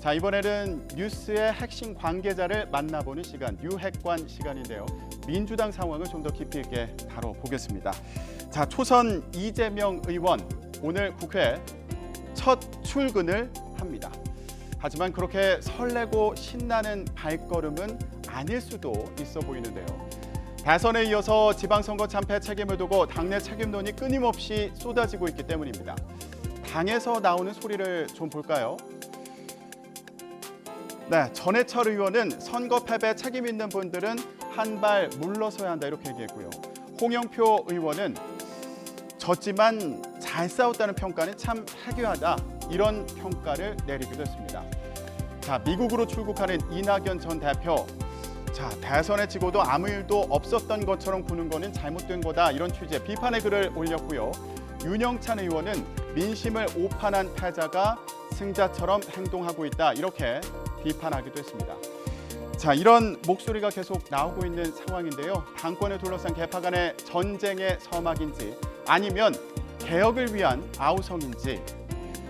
자 이번에는 뉴스의 핵심 관계자를 만나보는 시간 뉴핵관 시간인데요. 민주당 상황을 좀 더 깊이 있게 다뤄보겠습니다. 자 초선 이재명 의원 오늘 국회 첫 출근을 합니다. 하지만 그렇게 설레고 신나는 발걸음은 아닐 수도 있어 보이는데요. 대선에 이어서 지방선거 참패 책임을 두고 당내 책임론이 끊임없이 쏟아지고 있기 때문입니다. 당에서 나오는 소리를 좀 볼까요? 네, 전해철 의원은 선거 패배 책임 있는 분들은 한 발 물러서야 한다 이렇게 얘기했고요. 홍영표 의원은 졌지만 잘 싸웠다는 평가는 참 해괴하다 이런 평가를 내리기도 했습니다. 자, 미국으로 출국하는 이낙연 전 대표. 자, 대선에 지고도 아무 일도 없었던 것처럼 구는 거는 잘못된 거다 이런 취지의 비판의 글을 올렸고요. 윤영찬 의원은 민심을 오판한 패자가 승자처럼 행동하고 있다 이렇게 비판하기도 했습니다. 자, 이런 목소리가 계속 나오고 있는 상황인데요. 당권을 둘러싼 개파 간의 전쟁의 서막인지 아니면 개혁을 위한 아우성인지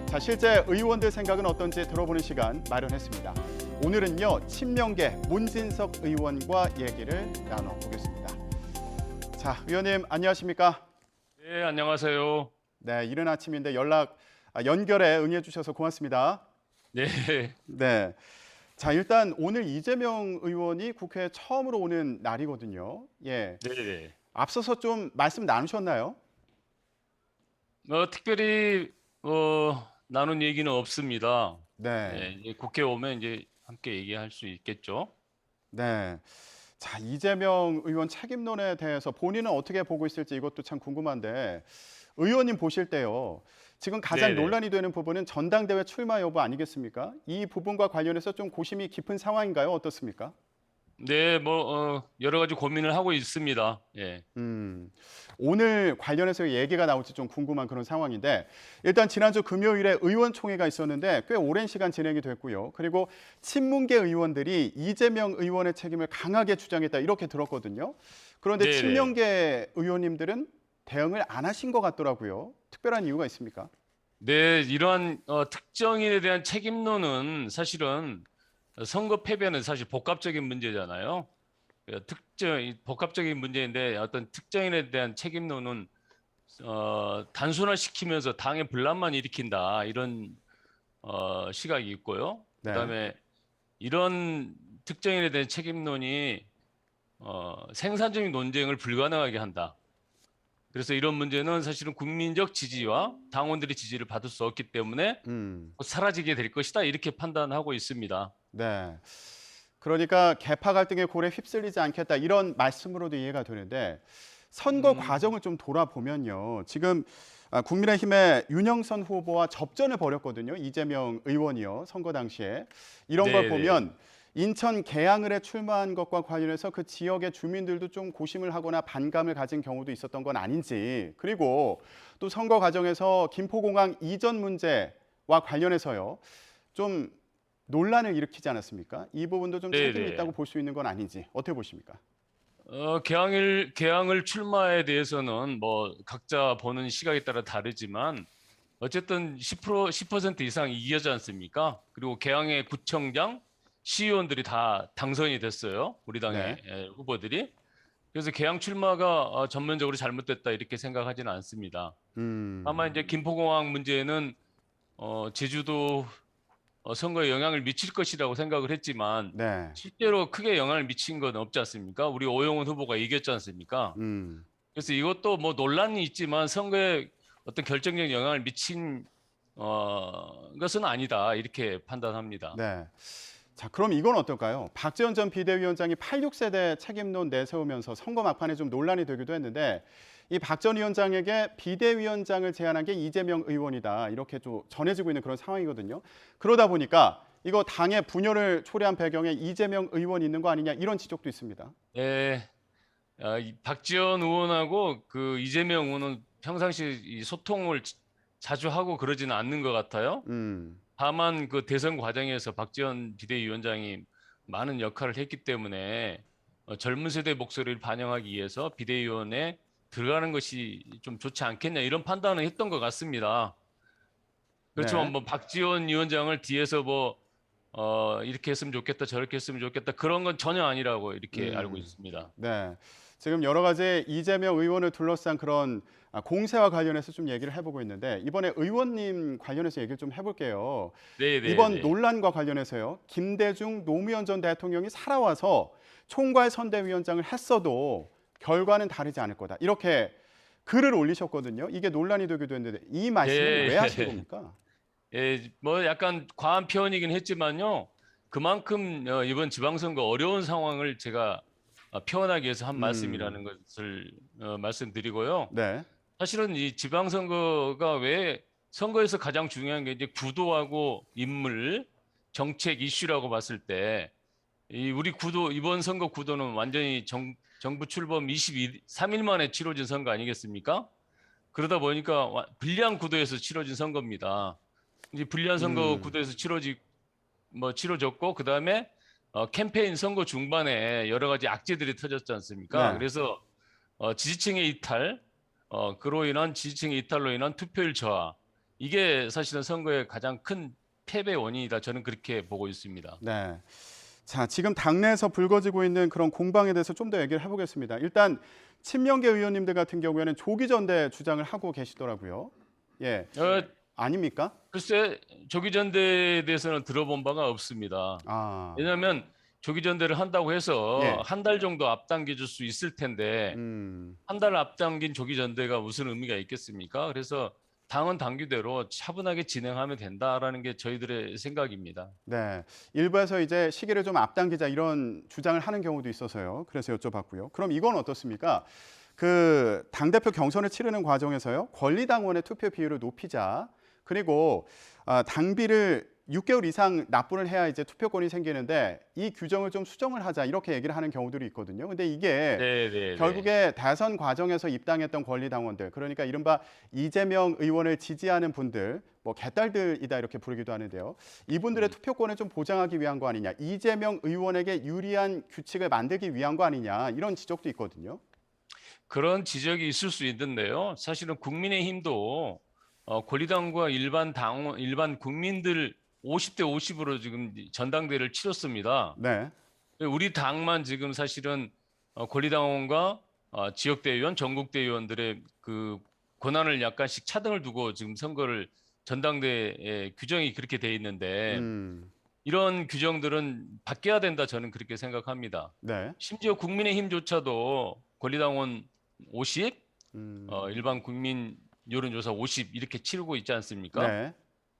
자, 실제 의원들 생각은 어떤지 들어보는 시간 마련했습니다. 오늘은요, 친명계 문진석 의원과 얘기를 나눠보겠습니다. 자, 의원님 안녕하십니까? 네, 안녕하세요. 네, 이른 아침인데 연락 아, 연결에 응해 주셔서 고맙습니다. 네, 네. 자, 일단 오늘 이재명 의원이 국회에 처음으로 오는 날이거든요. 예. 네, 네. 앞서서 좀 말씀 나누셨나요? 뭐 특별히 어, 나눈 얘기는 없습니다. 네. 네, 이제 국회 오면 이제 함께 얘기할 수 있겠죠. 네. 자, 이재명 의원 책임론에 대해서 본인은 어떻게 보고 있을지 이것도 참 궁금한데 의원님 보실 때요. 지금 가장 네네. 논란이 되는 부분은 전당대회 출마 여부 아니겠습니까? 이 부분과 관련해서 좀 고심이 깊은 상황인가요? 어떻습니까? 네, 뭐 어, 여러 가지 고민을 하고 있습니다. 예. 음, 오늘 관련해서 얘기가 나올지 좀 궁금한 그런 상황인데 일단 지난주 금요일에 의원총회가 있었는데 꽤 오랜 시간 진행이 됐고요. 그리고 친문계 의원들이 이재명 의원의 책임을 강하게 주장했다 이렇게 들었거든요. 그런데 네네. 친명계 의원님들은 대응을 안 하신 것 같더라고요. 특별한 이유가 있습니까? 네, 이러한 어, 특정인에 대한 책임론은 사실은 선거 패배는 사실 복합적인 문제잖아요. 그 특정 이 복합적인 문제인데 어떤 특정인에 대한 책임론은 어, 단순화시키면서 당의 분란만 일으킨다 이런 어, 시각이 있고요. 네. 그다음에 이런 특정인에 대한 책임론이 어, 생산적인 논쟁을 불가능하게 한다. 그래서 이런 문제는 사실은 국민적 지지와 당원들의 지지를 받을 수 없기 때문에 음, 사라지게 될 것이다 이렇게 판단하고 있습니다. 네. 그러니까 개파 갈등의 골에 휩쓸리지 않겠다 이런 말씀으로도 이해가 되는데 선거 음. 과정을 좀 돌아보면요. 지금 아, 국민의힘의 윤영선 후보와 접전을 벌였거든요. 이재명 의원이요. 선거 당시에 이런 걸 네네. 보면 인천 계양을에 출마한 것과 관련해서 그 지역의 주민들도 좀 고심을 하거나 반감을 가진 경우도 있었던 건 아닌지 그리고 또 선거 과정에서 김포공항 이전 문제와 관련해서요. 좀 논란을 일으키지 않았습니까? 이 부분도 좀 책임이 네네. 있다고 볼 수 있는 건 아닌지 어떻게 보십니까? 어, 개항을 개항을 출마에 대해서는 뭐 각자 보는 시각에 따라 다르지만 어쨌든 10% 10% 이상 이기지 않습니까? 그리고 개항의 구청장, 시의원들이 다 당선이 됐어요. 우리 당의 네. 예, 후보들이. 그래서 개항 출마가 어, 전면적으로 잘못됐다 이렇게 생각하지는 않습니다. 음. 다만 이제 김포공항 문제는 어, 제주도 어, 선거에 영향을 미칠 것이라고 생각을 했지만 네. 실제로 크게 영향을 미친 건 없지 않습니까? 우리 오영훈 후보가 이겼지 않습니까? 음. 그래서 이것도 뭐 논란이 있지만 선거에 어떤 결정적 영향을 미친 어, 것은 아니다 이렇게 판단합니다. 네. 자, 그럼 이건 어떨까요? 박지원 전 비대위원장이 86세대 책임론 내세우면서 선거 막판에 좀 논란이 되기도 했는데 이 박 전 위원장에게 비대위원장을 제안한 게 이재명 의원이다. 이렇게 좀 전해지고 있는 그런 상황이거든요. 그러다 보니까 이거 당의 분열을 초래한 배경에 이재명 의원이 있는 거 아니냐 이런 지적도 있습니다. 네, 박지원 의원하고 그 이재명 의원은 평상시 이 소통을 지- 자주 하고 그러지는 않는 것 같아요. 음. 다만 그 대선 과정에서 박지원 비대위원장이 많은 역할을 했기 때문에 어, 젊은 세대 목소리를 반영하기 위해서 비대위원회 들어가는 것이 좀 좋지 않겠냐 이런 판단을 했던 것 같습니다. 그렇지만 네. 뭐 박지원 위원장을 뒤에서 뭐 어, 이렇게 했으면 좋겠다, 저렇게 했으면 좋겠다 그런 건 전혀 아니라고 이렇게 음. 알고 있습니다. 네. 지금 여러 가지 이재명 의원을 둘러싼 그런 아, 공세와 관련해서 좀 얘기를 해보고 있는데 이번에 의원님 관련해서 얘기를 좀 해볼게요. 네, 네, 이번 네. 논란과 관련해서요. 김대중 노무현 전 대통령이 살아와서 총괄 선대위원장을 했어도 결과는 다르지 않을 거다. 이렇게 글을 올리셨거든요. 이게 논란이 되기도 했는데 이 말씀을 예. 왜 하신 겁니까? 예, 뭐 약간 과한 표현이긴 했지만요. 그만큼 어, 이번 지방선거 어려운 상황을 제가 어, 표현하기 위해서 한 음. 말씀이라는 것을 어, 말씀드리고요. 네. 사실은 이 지방선거가 왜 선거에서 가장 중요한 게 이제 구도하고 인물, 정책 이슈라고 봤을 때 이 우리 구도 이번 선거 구도는 완전히 정, 정부 출범 23일 만에 치러진 선거 아니겠습니까? 그러다 보니까 와- 불리한 구도에서 치러진 선거입니다. 이제 불리한 선거 음. 구도에서 치러지 뭐 치러졌고 그 다음에 어, 캠페인 선거 중반에 여러 가지 악재들이 터졌지 않습니까? 네. 그래서 어, 지지층의 이탈, 어, 그로 인한 지지층의 이탈로 인한 투표율 저하 이게 사실은 선거의 가장 큰 패배 원인이다. 저는 그렇게 보고 있습니다. 네. 자, 지금 당내에서 불거지고 있는 그런 공방에 대해서 좀 더 얘기를 해보겠습니다. 일단 친명계 의원님들 같은 경우에는 조기 전대 주장을 하고 계시더라고요. 예, 어, 아닙니까? 글쎄 조기 전대에 대해서는 들어본 바가 없습니다. 아, 왜냐하면 조기 전대를 한다고 해서 예. 한달 정도 앞당겨 줄 수 있을 텐데 음, 한달 앞당긴 조기 전대가 무슨 의미가 있겠습니까? 그래서 당은 당규대로 차분하게 진행하면 된다라는 게 저희들의 생각입니다. 네. 일부에서 이제 시기를 좀 앞당기자 이런 주장을 하는 경우도 있어서요. 그래서 여쭤봤고요. 그럼 이건 어떻습니까? 그 당대표 경선을 치르는 과정에서요. 권리당원의 투표 비율을 높이자. 그리고 아, 당비를 6개월 이상 납부를 해야 이제 투표권이 생기는데 이 규정을 좀 수정을 하자 이렇게 얘기를 하는 경우들이 있거든요. 근데 이게 네, 네. 결국에 대선 과정에서 입당했던 권리당원들 그러니까 이른바 이재명 의원을 지지하는 분들 뭐 개딸들이다 이렇게 부르기도 하는데요. 이분들의 음. 투표권을 좀 보장하기 위한 거 아니냐. 이재명 의원에게 유리한 규칙을 만들기 위한 거 아니냐. 이런 지적도 있거든요. 그런 지적이 있을 수 있는데요. 사실은 국민의힘도 어, 권리당과 일반 당원, 일반 국민들 50대 50으로 지금 전당대회를 치렀습니다. 네. 우리 당만 지금 사실은 어, 권리당원과 어, 지역대의원, 전국대의원들의 그 권한을 약간씩 차등을 두고 지금 선거를 전당대회 규정이 그렇게 돼 있는데 음. 이런 규정들은 바뀌어야 된다 저는 그렇게 생각합니다. 네. 심지어 국민의힘조차도 권리당원 50, 음. 어, 일반 국민 여론조사 50 이렇게 치르고 있지 않습니까? 네.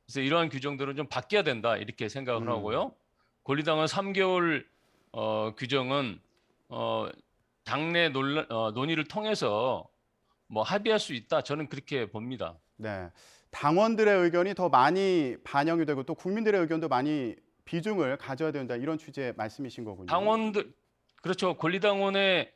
그래서 이러한 규정들은 좀 바뀌어야 된다 이렇게 생각을 음. 하고요. 권리당원 3개월 어, 규정은 어, 당내 논란, 어, 논의를 통해서 뭐 합의할 수 있다. 저는 그렇게 봅니다. 네. 당원들의 의견이 더 많이 반영이 되고 또 국민들의 의견도 많이 비중을 가져야 된다. 이런 취지의 말씀이신 거군요. 당원들 그렇죠. 권리당원의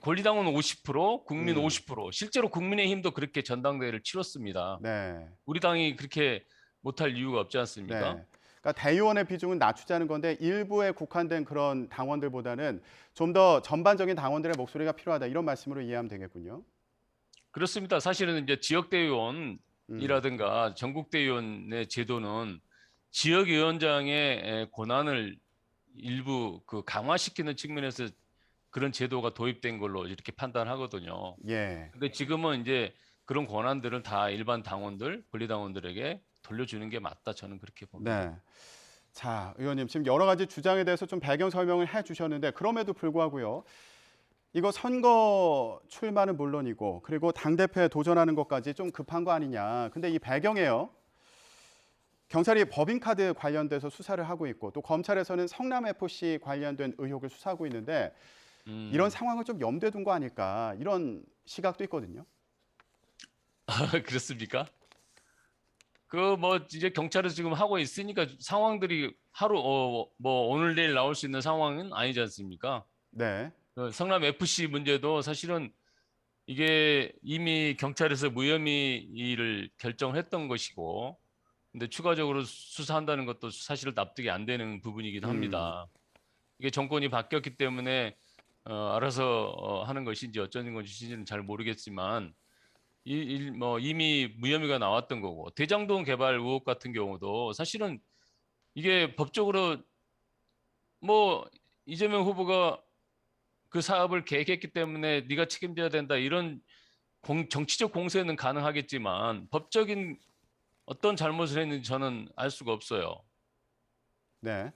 권리당원 50%, 국민 음. 50%. 실제로 국민의힘도 그렇게 전당대회를 치렀습니다. 네. 우리 당이 그렇게 못할 이유가 없지 네. 않습니까? 그러니까 대의원의 비중은 낮추자는 건데 일부에 국한된 그런 당원들보다는 좀 더 전반적인 당원들의 목소리가 필요하다 이런 말씀으로 이해하면 되겠군요. 그렇습니다. 사실은 이제 지역 대의원 음. 이라든가 전국 대의원의 제도는 지역 위원장의 권한을 일부 그 강화시키는 측면에서 그런 제도가 도입된 걸로 이렇게 판단하거든요. 예. 근데 지금은 이제 그런 권한들을 다 일반 당원들, 권리당원들에게 돌려주는 게 맞다. 저는 그렇게 봅니다. 네. 자, 의원님 지금 여러 가지 주장에 대해서 좀 배경 설명을 해 주셨는데 그럼에도 불구하고요. 이거 선거 출마는 물론이고 그리고 당 대표에 도전하는 것까지 좀 급한 거 아니냐. 근데 이 배경에요. 경찰이 법인카드 관련돼서 수사를 하고 있고 또 검찰에서는 성남 FC 관련된 의혹을 수사하고 있는데 음, 이런 상황을 좀 염두에 둔 거 아닐까 이런 시각도 있거든요. 그렇습니까? 그 뭐 이제 경찰에서 지금 하고 있으니까 상황들이 하루 어, 뭐 오늘 내일 나올 수 있는 상황은 아니지 않습니까? 네. 그 성남 FC 문제도 사실은 이게 이미 경찰에서 무혐의를 결정했던 것이고, 근데 추가적으로 수사한다는 것도 사실 납득이 안 되는 부분이기도 합니다. 이게 정권이 바뀌었기 때문에 어, 알아서 어, 하는 것인지 어쩌는 것인지는 잘 모르겠지만, 이, 일- 뭐 이미 무혐의가 나왔던 거고 대장동 개발 의혹 같은 경우도 사실은 이게 법적으로 뭐 이재명 후보가 그 사업을 계획했기 때문에 네가 책임져야 된다 이런 공- 정치적 공세는 가능하겠지만 법적인 어떤 잘못을 했는지 저는 알 수가 없어요. 네.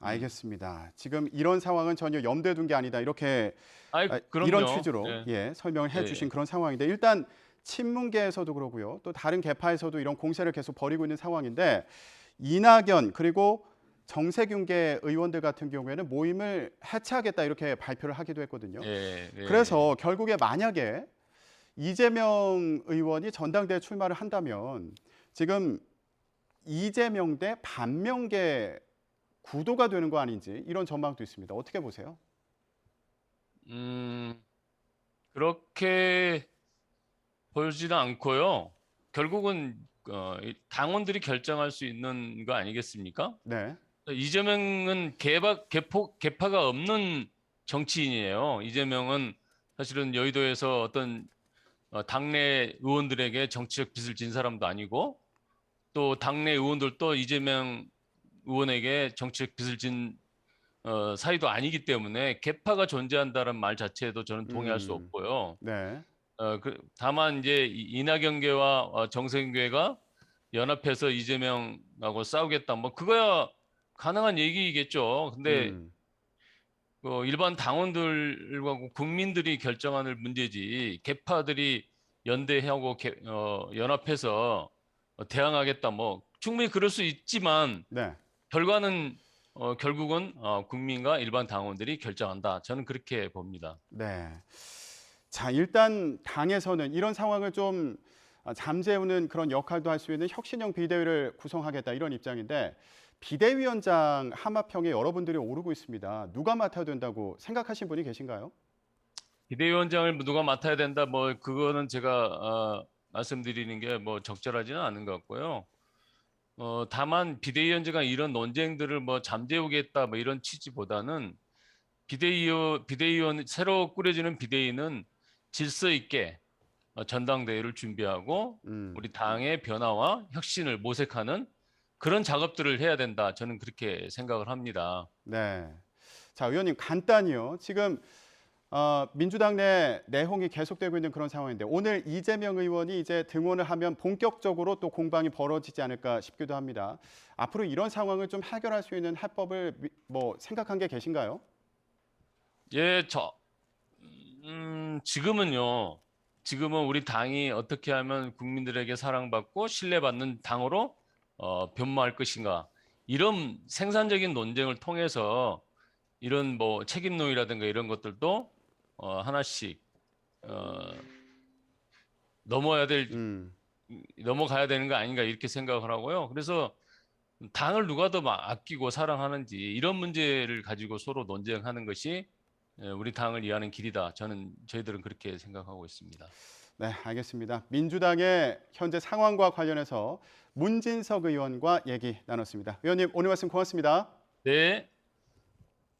알겠습니다. 지금 이런 상황은 전혀 염두에 둔 게 아니다. 이렇게 아이 아. 이런 취지로 예. 예, 설명을 예, 해주신 예. 그런 상황인데 일단 친문계에서도 그러고요. 또 다른 계파에서도 이런 공세를 계속 벌이고 있는 상황인데 이낙연 그리고 정세균계 의원들 같은 경우에는 모임을 해체하겠다 이렇게 발표를 하기도 했거든요. 예, 예. 그래서 결국에 만약에 이재명 의원이 전당대회 출마를 한다면 지금 이재명 대 반명계 구도가 되는 거 아닌지 이런 전망도 있습니다. 어떻게 보세요? 음, 그렇게 보지는 않고요. 결국은 어, 이 당원들이 결정할 수 있는 거 아니겠습니까? 네. 이재명은 개파, 개포, 개파가 없는 정치인이에요. 이재명은 사실은 여의도에서 어떤 어, 당내 의원들에게 정치적 빚을 진 사람도 아니고 또 당내 의원들도 이재명 의원에게 정치적 빚을 진 어, 사이도 아니기 때문에 개파가 존재한다는 말 자체에도 저는 동의할 수 음. 없고요. 네. 어, 그, 다만 이제 이- 이낙연계와 어, 정세균계가 연합해서 이재명하고 싸우겠다. 뭐 그거야 가능한 얘기겠죠. 근데 음, 그 일반 당원들과 국민들이 결정하는 문제지 개파들이 연대하고 개- 어, 연합해서 어, 대항하겠다. 뭐 충분히 그럴 수 있지만 네. 결과는 어, 결국은 어, 국민과 일반 당원들이 결정한다. 저는 그렇게 봅니다. 네. 자, 일단 당에서는 이런 상황을 좀 아, 잠재우는 그런 역할도 할 수 있는 혁신형 비대위를 구성하겠다 이런 입장인데 비대위원장 하마평에 여러분들이 오르고 있습니다. 누가 맡아야 된다고 생각하신 분이 계신가요? 비대위원장을 누가 맡아야 된다. 뭐 그거는 제가 어, 말씀드리는 게 뭐 적절하지는 않은 것 같고요. 어, 다만 비대위원장가 이런 논쟁들을 뭐 잠재우겠다 뭐 이런 취지보다는 비대위원 비대위원 새로 꾸려지는 비대위는 질서 있게 어, 전당대회를 준비하고 음, 우리 당의 변화와 혁신을 모색하는 그런 작업들을 해야 된다. 저는 그렇게 생각을 합니다. 네. 자, 의원님 간단히요. 지금 어, 민주당 내 내홍이 계속되고 있는 그런 상황인데 오늘 이재명 의원이 이제 등원을 하면 본격적으로 또 공방이 벌어지지 않을까 싶기도 합니다. 앞으로 이런 상황을 좀 해결할 수 있는 해법을 미- 뭐 생각한 게 계신가요? 예, 저 음, 지금은요. 지금은 우리 당이 어떻게 하면 국민들에게 사랑받고 신뢰받는 당으로 어, 변모할 것인가 이런 생산적인 논쟁을 통해서 이런 뭐 책임론이라든가 이런 것들도 어, 하나씩 어, 넘어야 될 음, 넘어가야 되는 거 아닌가 이렇게 생각을 하고요. 그래서 당을 누가 더 마- 아끼고 사랑하는지 이런 문제를 가지고 서로 논쟁하는 것이 예, 우리 당을 이해하는 길이다. 저는 저희들은 그렇게 생각하고 있습니다. 네, 알겠습니다. 민주당의 현재 상황과 관련해서 문진석 의원과 얘기 나눴습니다. 의원님 오늘 말씀 고맙습니다. 네.